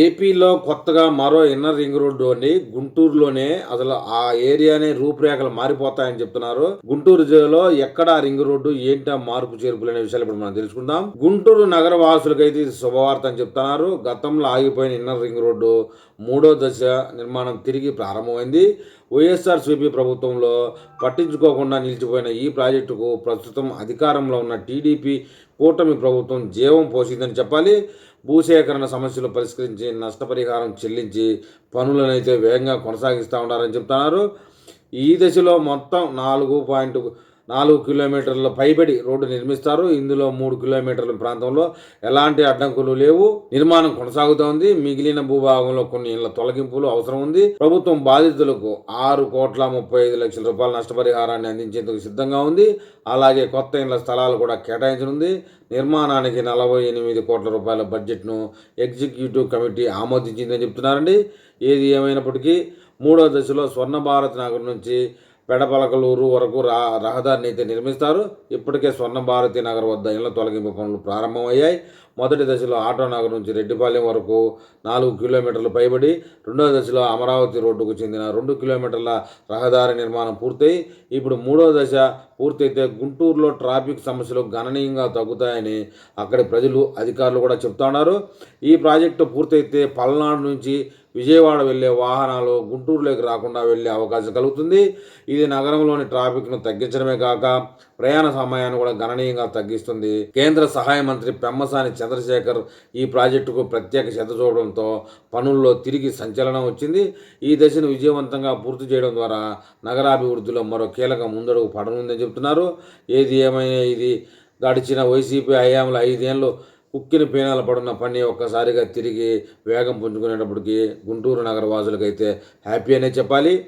ఏపీలో కొత్తగా మరో ఇన్నర్ రింగ్ రోడ్డు అండి గుంటూరులోనే అసలు ఆ ఏరియానే రూపురేఖలు మారిపోతాయని చెప్తున్నారు. గుంటూరు జిల్లాలో ఎక్కడ రింగ్ రోడ్డు ఏంటి మార్పు చేర్పులు అనే విషయాలు ఇప్పుడు మనం తెలుసుకుందాం. గుంటూరు నగర వాసులకైతే ఇది శుభవార్త అని చెప్తున్నారు. గతంలో ఆగిపోయిన ఇన్నర్ రింగ్ రోడ్డు మూడో దశ నిర్మాణం తిరిగి ప్రారంభమైంది. వైఎస్ఆర్సీపీ ప్రభుత్వంలో పట్టించుకోకుండా నిలిచిపోయిన ఈ ప్రాజెక్టుకు ప్రస్తుతం అధికారంలో ఉన్న టీడీపీ కూటమి ప్రభుత్వం జీవం పోసిందని చెప్పాలి. భూసేకరణ సమస్యలు పరిష్కరించి నష్టపరిహారం చెల్లించి పనులనైతే వేగంగా కొనసాగిస్తూ ఉన్నారని చెప్తున్నారు. ఈ దశలో మొత్తం నాలుగు పాయింట్ నాలుగు కిలోమీటర్ల పైబడి రోడ్డు నిర్మిస్తారు. ఇందులో మూడు కిలోమీటర్ల ప్రాంతంలో ఎలాంటి అడ్డంకులు లేవు. నిర్మాణం కొనసాగుతోంది. మిగిలిన భూభాగంలో కొన్ని ఇళ్ళ తొలగింపులు అవసరం ఉంది. ప్రభుత్వం బాధితులకు ఆరు కోట్ల ముప్పై ఐదు లక్షల రూపాయల నష్టపరిహారాన్ని అందించేందుకు సిద్ధంగా ఉంది. అలాగే కొత్త ఇళ్ళ స్థలాలు కూడా కేటాయించనుంది. నిర్మాణానికి నలభై ఎనిమిది కోట్ల రూపాయల బడ్జెట్ను ఎగ్జిక్యూటివ్ కమిటీ ఆమోదించిందని చెప్తున్నారండి. ఏది ఏమైనప్పటికీ మూడో దశలో స్వర్ణ భారత్ నగర్ నుంచి పెడపలకలూరు వరకు రా రహదారిని అయితే నిర్మిస్తారు. ఇప్పటికే స్వర్ణ భారతి నగర్ వద్ద ఇళ్ళ తొలగింపు పనులు ప్రారంభమయ్యాయి. మొదటి దశలో ఆటో నగర్ నుంచి రెడ్డిపాలెం వరకు నాలుగు కిలోమీటర్లు పైబడి రెండవ దశలో అమరావతి రోడ్డుకు చెందిన రెండు కిలోమీటర్ల రహదారి నిర్మాణం పూర్తయి. ఇప్పుడు మూడవ దశ పూర్తయితే గుంటూరులో ట్రాఫిక్ సమస్యలు గణనీయంగా తగ్గుతాయని అక్కడి ప్రజలు అధికారులు కూడా చెప్తా ఉన్నారు. ఈ ప్రాజెక్టు పూర్తయితే పల్నాడు నుంచి విజయవాడ వెళ్ళే వాహనాలు గుంటూరులోకి రాకుండా వెళ్ళే అవకాశం కలుగుతుంది. ఇది నగరంలోని ట్రాఫిక్ను తగ్గించడమే కాక ప్రయాణ సమయాన్ని కూడా గణనీయంగా తగ్గిస్తుంది. కేంద్ర సహాయ మంత్రి పెమ్మసాని చంద్రశేఖర్ ఈ ప్రాజెక్టుకు ప్రత్యేక శ్రద్ధ చూడడంతో పనుల్లో తిరిగి సంచలనం వచ్చింది. ఈ దశను విజయవంతంగా పూర్తి చేయడం ద్వారా నగరాభివృద్ధిలో మరో కీలక ముందడుగు పడనుందని చెప్తున్నారు ఏది ఏమైనా ఇది గడిచిన వైసీపీ హయాంలో ఐదేళ్ళు కుక్కిన పీనాల పడున్న పని ఒక్కసారిగా తిరిగి వేగం పుంజుకునేటప్పటికి గుంటూరు నగర వాసులకైతే హ్యాపీ అనే చెప్పాలి.